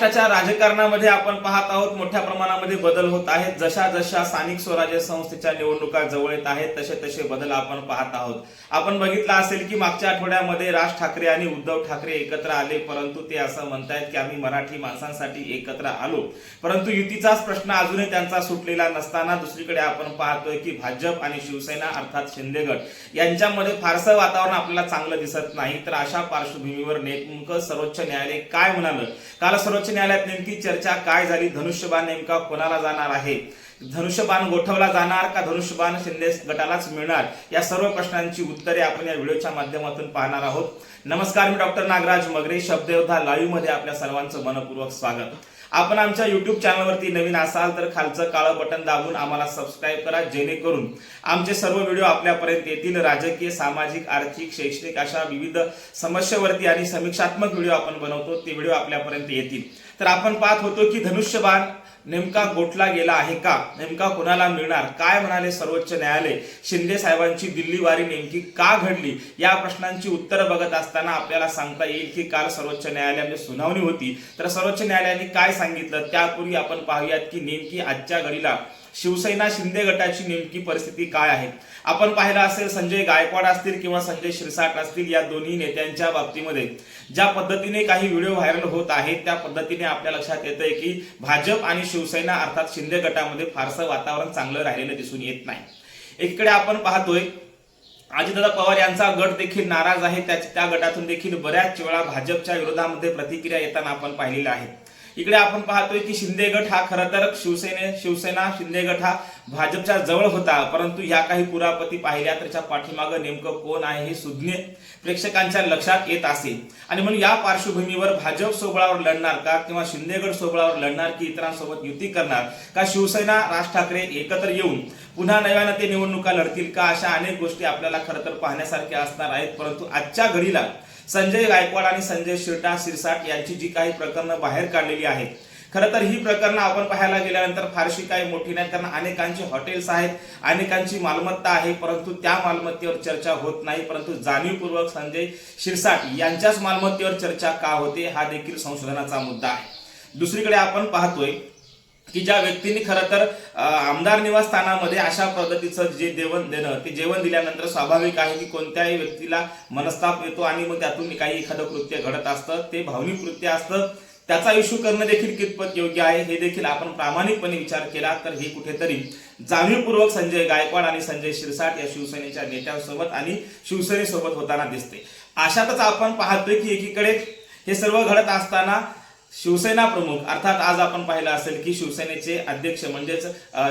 महाराष्ट्राच्या राजकारणामध्ये आपण पाहत आहोत मोठ्या प्रमाणामध्ये बदल होत आहेत. जशा जशा स्थानिक स्वराज्य संस्थेच्या निवडणुका जवळ येत आहेत तसे तसे बदल आपण पाहत आहोत. आपण बघितलं असेल की मागच्या आठवड्यामध्ये राज ठाकरे आणि उद्धव ठाकरे एकत्र आले परंतु ते असं म्हणतायत की आम्ही मराठी माणसांसाठी एकत्र आलो. परंतु युतीचाच प्रश्न अजूनही त्यांचा सुटलेला नसताना दुसरीकडे आपण पाहतोय की भाजप आणि शिवसेना अर्थात शिंदेगड यांच्यामध्ये फारसं वातावरण आपल्याला चांगलं दिसत नाही. तर अशा पार्श्वभूमीवर नेमकं सर्वोच्च न्यायालय काय म्हणालं? काल सर्वोच्च न्यायालयात नेमकी चर्चा काय झाली? धनुष्यबाण नेमका कोणाला जाणार आहे? धनुष्यबाण गोठवला जाणार का धनुष्यबाण शिंदे गटालाच मिळणार? या सर्व प्रश्नांची उत्तरे आपण या व्हिडिओच्या माध्यमातून पाहणार आहोत. नमस्कार मी डॉक्टर नागराज मगरे शब्दयोद्धा लाईव्हमध्ये आपल्या सर्वांचं मनपूर्वक स्वागत. आपण आमच्या युट्यूब चॅनलवरती नवीन असाल तर खालचं काळं बटन दाबून आम्हाला सबस्क्राईब करा जेणेकरून आमचे सर्व व्हिडिओ आपल्यापर्यंत येतील. राजकीय सामाजिक आर्थिक शैक्षणिक अशा विविध समस्येवरती आणि समीक्षात्मक व्हिडिओ आपण बनवतो ते व्हिडिओ आपल्यापर्यंत येतील. तर आपण पाहत होतो की धनुष्यबाण नेमका गोठला गेला आहे का? नेमका कोणाला मिळणार? काय म्हणाले सर्वोच्च न्यायालय? शिंदे साहेबांची दिल्ली वारी नेमकी का घडली? या प्रश्नांची उत्तरं बघत असताना आपल्याला सांगता येईल की काल सर्वोच्च न्यायालयामध्ये सुनावणी होती. तर सर्वोच्च न्यायालयाने काय सांगितलं? त्यापूर्वी आपण पाहूयात की नेमकी आजच्या घडीला शिवसेना शिंदे गटाची नेमकी परिस्थिती काय आहे? आपण पाहिलं असेल संजय गायकवाड असतील किंवा संजय शिरसाट असतील या दोन्ही नेत्यांच्या बाबतीमध्ये. ज्या पद्धतीने काही व्हिडिओ व्हायरल होत आहेत त्या पद्धतीने आपल्या लक्षात येतंय की भाजप आणि शिवसेना अर्थात शिंदे गटामध्ये फारसं वातावरण चांगलं राहिलेलं दिसून येत नाही. एकीकडे आपण पाहतोय अजितदादा पवार यांचा गट देखील नाराज आहे त्या गटातून देखील बऱ्याच वेळा भाजपच्या विरोधामध्ये प्रतिक्रिया येताना आपण पाहिलेल्या आहेत इकडे आपण पाहतोय की शिंदे गट हा खरं तर शिवसेने शिवसेना शिंदे गट हा भाजपच्या जवळ होता परंतु ह्या काही पुरापती पाहिल्या त्याच्या पाठीमागं नेमकं कोण आहे हे सुज्ञ प्रेक्षकांच्या लक्षात येत असेल. आणि म्हणून या पार्श्वभूमीवर भाजप सोबळावर लढणार का किंवा शिंदेगड सोबळावर लढणार की इतरांसोबत युती करणार? का शिवसेना राज ठाकरे एकत्र येऊन पुन्हा नव्यानं ते निवडणुका लढतील का? अशा अनेक गोष्टी आपल्याला खरं तर पाहण्यासारख्या असणार आहेत परंतु आजच्या घडीला संजय गायकवाड आणि संजय शिरटा शिरसाट यांची जी काही प्रकरणं बाहेर काढलेली आहेत खरं तर ही प्रकरणं आपण पाहायला गेल्यानंतर फारशी काही मोठी नाही कारण अनेकांची हॉटेल्स आहेत अनेकांची मालमत्ता आहे परंतु त्या मालमत्तेवर चर्चा होत नाही परंतु जाणीवपूर्वक संजय शिरसाट यांच्याच मालमत्तेवर चर्चा का होते हा देखील संशोधनाचा मुद्दा आहे. दुसरीकडे आपण पाहतोय की ज्या व्यक्तींनी खरं तर आमदार निवासस्थानामध्ये अशा पद्धतीचं जे जेवण देणं ते जेवण दिल्यानंतर स्वाभाविक आहे की कोणत्याही व्यक्तीला मनस्ताप येतो आणि मग त्यातून काही एखादं कृत्य घडत असतं. ते भावनिक कृत्य असतं. त्याचा इश्यू करणं देखील कितपत योग्य आहे हे देखील आपण प्रामाणिकपणे विचार केला तर हे कुठेतरी जाणीवपूर्वक संजय गायकवाड आणि संजय शिरसाट या शिवसेनेच्या नेत्यांसोबत आणि शिवसेनेसोबत होताना दिसते अशातच आपण पाहतोय की एकीकडे हे सर्व घडत असताना शिवसेना प्रमुख अर्थात आज आपण पाहिलं असेल की शिवसेनेचे अध्यक्ष म्हणजेच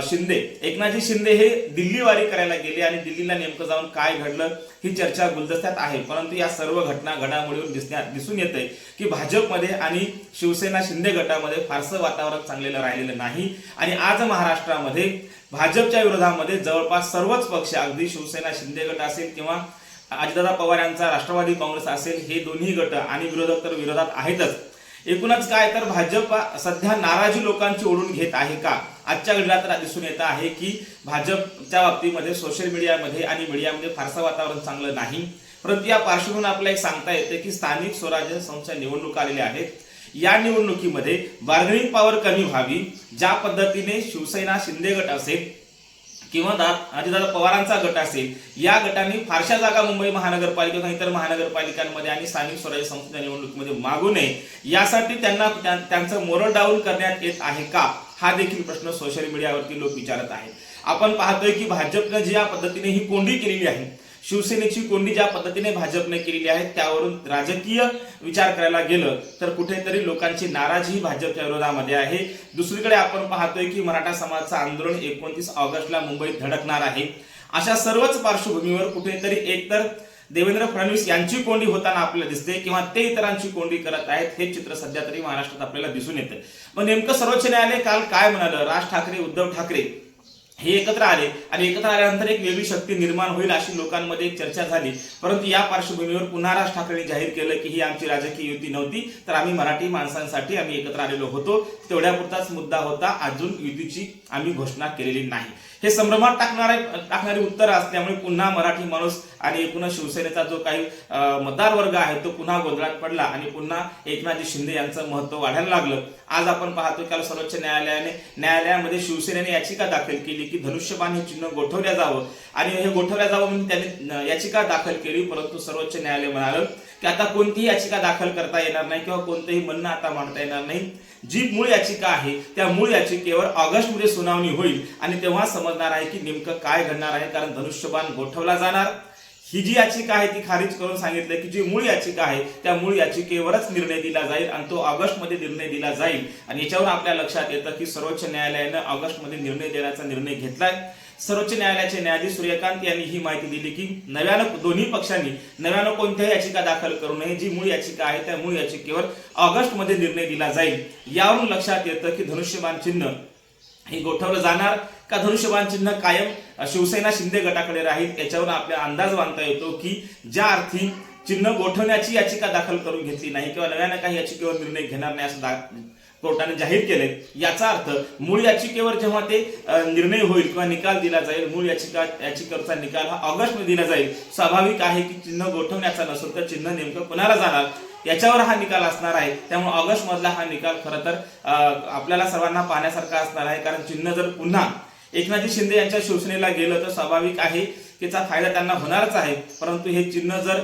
शिंदे एकनाथजी शिंदे हे दिल्ली वारी करायला गेले आणि दिल्लीला नेमकं जाऊन काय घडलं ही चर्चा गुलदस्त्यात आहे. परंतु या सर्व घटना घडामोडीवर दिसण्यात दिसून येते की भाजपमध्ये आणि शिवसेना शिंदे गटामध्ये फारसं वातावरण चांगलेलं राहिलेलं नाही. आणि आज महाराष्ट्रामध्ये भाजपच्या विरोधामध्ये जवळपास सर्वच पक्ष अगदी शिवसेना शिंदे गट असेल किंवा अजितदादा पवार यांचा राष्ट्रवादी काँग्रेस असेल हे दोन्ही गट आणि विरोधक तर विरोधात आहेतच. एकूणच काय तर भाजप सध्या नाराजी लोकांची ओढून घेत आहे का? आजच्या घडीला तर दिसून येत आहे की भाजपच्या बाबतीमध्ये सोशल मीडियामध्ये आणि मीडियामध्ये फारसं वातावरण चांगलं नाही. परंतु या पार्श्वभूमीवर आपल्याला एक सांगता येते की स्थानिक स्वराज्य संस्था निवडणुका आलेल्या आहेत. या निवडणुकीमध्ये बार्गेनिंग पॉवर कमी व्हावी ज्या पद्धतीने शिवसेना शिंदे गट असेल किंवा दा दादा पवारांचा गट असेल या गटाने फारशा जागा मुंबई महानगरपालिका किंवा इतर महानगरपालिकांमध्ये आणि स्थानिक स्वराज्य संस्थेच्या निवडणुकीमध्ये मागू नये. यासाठी त्यांना त्या- त्यांचं मोरल डाऊन करण्यात येत आहे का? हा देखील प्रश्न सोशल मीडियावरती लोक विचारत आहेत. आपण पाहतोय की भाजपनं ज्या पद्धतीने ही कोंडी केलेली आहे शिवसेनेची कोंडी ज्या पद्धतीने भाजपने केलेली आहे त्यावरून राजकीय विचार करायला गेलं तर कुठेतरी लोकांची नाराजी भाजपच्या विरोधामध्ये आहे. दुसरीकडे आपण पाहतोय की मराठा समाजाचं आंदोलन एकोणतीस ऑगस्टला मुंबईत धडकणार आहे. अशा सर्वच पार्श्वभूमीवर कुठेतरी एकतर देवेंद्र फडणवीस यांची कोंडी होताना आपल्याला दिसते किंवा ते इतरांची कोंडी करत आहेत हे चित्र सध्या तरी महाराष्ट्रात आपल्याला दिसून येतं मग नेमकं सर्वोच्च न्यायालय काल काय म्हणालं? राज ठाकरे उद्धव ठाकरे हे एकत्र आले. आणि एकत्र आल्यानंतर एक वेगळी शक्ती निर्माण होईल अशी लोकांमध्ये एक चर्चा झाली. परंतु या पार्श्वभूमीवर पुन्हा राज ठाकरेंनी जाहीर केलं की ही आमची राजकीय युती नव्हती तर आम्ही मराठी माणसांसाठी आम्ही एकत्र आलेलो होतो. तेवढ्यापुरताच मुद्दा होता. अजून युतीची आम्ही घोषणा केलेली नाही. हे संभ्रमात टाकणारे टाकणारी उत्तर असल्यामुळे पुन्हा मराठी माणूस आणि एकूणच शिवसेनेचा जो काही मतदार वर्ग आहे तो पुन्हा गोंधळात पडला आणि पुन्हा एकनाथजी शिंदे यांचं महत्त्व वाढायला लागलं. आज आपण पाहतो काल सर्वोच्च न्यायालयाने न्यायालयामध्ये शिवसेनेने याचिका दाखल केली की धनुष्यबाण हे चिन्ह गोठवल्या जावं. आणि हे गोठवल्या जावं म्हणून त्यांनी याचिका दाखल केली परंतु सर्वोच्च न्यायालय म्हणालं की आता कोणतीही याचिका दाखल करता येणार नाही किंवा कोणतंही म्हणणं आता मांडता येणार नाही. जी मूळ याचिका आहे त्या मूळ याचिकेवर ऑगस्टमध्ये सुनावणी होईल आणि तेव्हा समजणार आहे की नेमकं काय घडणार आहे कारण धनुष्यबाण गोठवला जाणार. ही जी याचिका आहे ती खारिज करून सांगितलं की जी मूळ याचिका आहे त्या मूळ याचिकेवरच निर्णय दिला जाईल आणि तो ऑगस्टमध्ये निर्णय दिला जाईल. आणि याच्यावर आपल्या लक्षात येतं की सर्वोच्च न्यायालयानं ऑगस्टमध्ये निर्णय देण्याचा निर्णय घेतलाय. सर्वोच्च न्यायालयाचे न्यायाधीश सूर्यकांत यांनी ही माहिती दिली की नव्यानं दोन्ही पक्षांनी नव्यानं कोणत्याही याचिका दाखल करू नये. जी मूळ याचिका आहे त्या मूळ याचिकेवर ऑगस्टमध्ये निर्णय दिला जाईल. यावरून लक्षात येतं की धनुष्यबाण चिन्ह हे गोठवलं जाणार का धनुष्यबाण चिन्ह कायम शिवसेना शिंदे गटाकडे राहील याच्यावर आपला अंदाज बांधता येतो की ज्या अर्थी चिन्ह गोठवण्याची याचिका दाखल करून घेतली नाही किंवा नव्यानं काही याचिकेवर निर्णय घेणार नाही असं कोर्टाने जाहीर केले. याचा अर्थ मूळ याचिकेवर जेव्हा ते निर्णय होईल किंवा निकाल दिला जाईल मूळ याचिका याचिकेवरचा निकाल हा ऑगस्टमध्ये दिला जाईल. स्वाभाविक आहे की चिन्ह गोठवण्याचा नसेल तर चिन्ह नेमकं कोणाला जाणार? याच्यावर हा निकाल असणार आहे. त्यामुळे ऑगस्ट मधला हा निकाल खरं तर आपल्याला सर्वांना पाहण्यासारखा असणार आहे. कारण चिन्ह जर पुन्हा एकनाथजी शिंदे यांच्या शिवसेनेला गेलं तर स्वाभाविक आहे की त्याचा फायदा त्यांना होणारच आहे. परंतु हे चिन्ह जर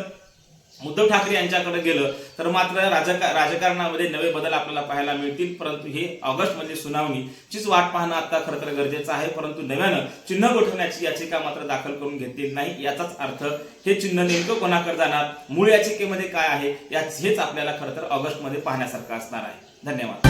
उद्धव ठाकरे यांच्याकडे गेलं तर मात्र राजका राजकारणामध्ये नवे बदल आपल्याला पाहायला मिळतील. परंतु हे ऑगस्ट म्हणजे सुनावणीचीच वाट पाहणं आता खरं तर गरजेचं आहे. परंतु नव्यानं चिन्ह गोठवण्याची याचिका मात्र दाखल करून घेतलेली नाही. याचाच अर्थ हे चिन्ह नेमकं कोणाकडे जाणार? मूळ याचिकेमध्ये काय आहे? याच हेच आपल्याला खरं तर ऑगस्टमध्ये पाहण्यासारखं असणार आहे. धन्यवाद.